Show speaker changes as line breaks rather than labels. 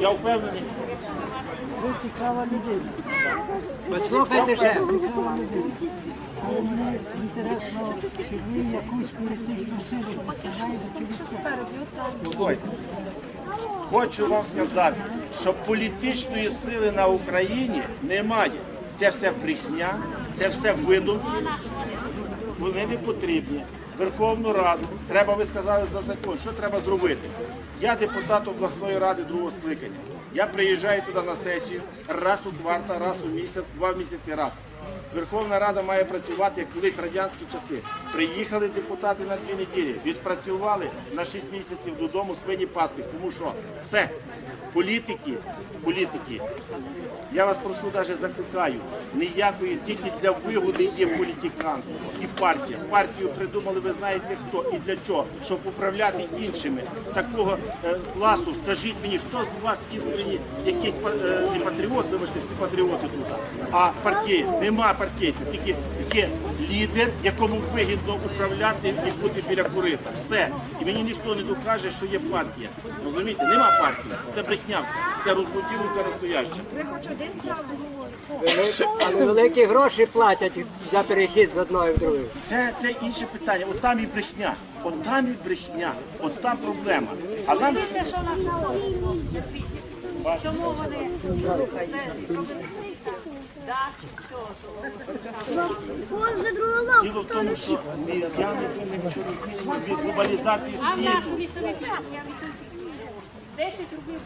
Я впевнений.
Ви цікава Послухайте ще.
Але мені інтересно, чи ви якусь політичну силу представляєте чи від
Слухайте, Хочу вам сказати, що політичної сили на Україні немає. Це все брехня, це все видумки. Вони не потрібні. Верховну Раду треба, ви сказали за закон. Що треба зробити? Я депутат обласної ради другого скликання. Я приїжджаю туди на сесію раз у квартал, раз у місяць, два місяці раз. Верховна Рада має працювати як колись радянські часи. Приїхали депутати на дві неділі, відпрацювали на 6 місяців додому свині пасти. Тому що все, політики, політики, я вас прошу, навіть закликаю, ніякої тільки для вигоди є політиканство і партія. Партію придумали, ви знаєте хто і для чого, щоб управляти іншими. Такого е, класу, скажіть мені, хто з вас істинні якийсь е, не патріот, вибачте, всі патріоти тут, а партієць. Нема партійця, тільки є лідер, якому вигідно управляти і бути біля корита. Все. І мені ніхто не докаже, що є партія. Розумієте, нема партії. Це брехня все. Це розбудівка настояща.
Але великі гроші платять за перехід з одної в другу.
Це, це інше питання. От там і брехня. От там і брехня. От там проблема. А нам
Дивіться, що нас на. Чому вони слухайте?
Діло в тому, що я не винен не від глобалізації світу.
вісові п'ять, я вісові 10 рублів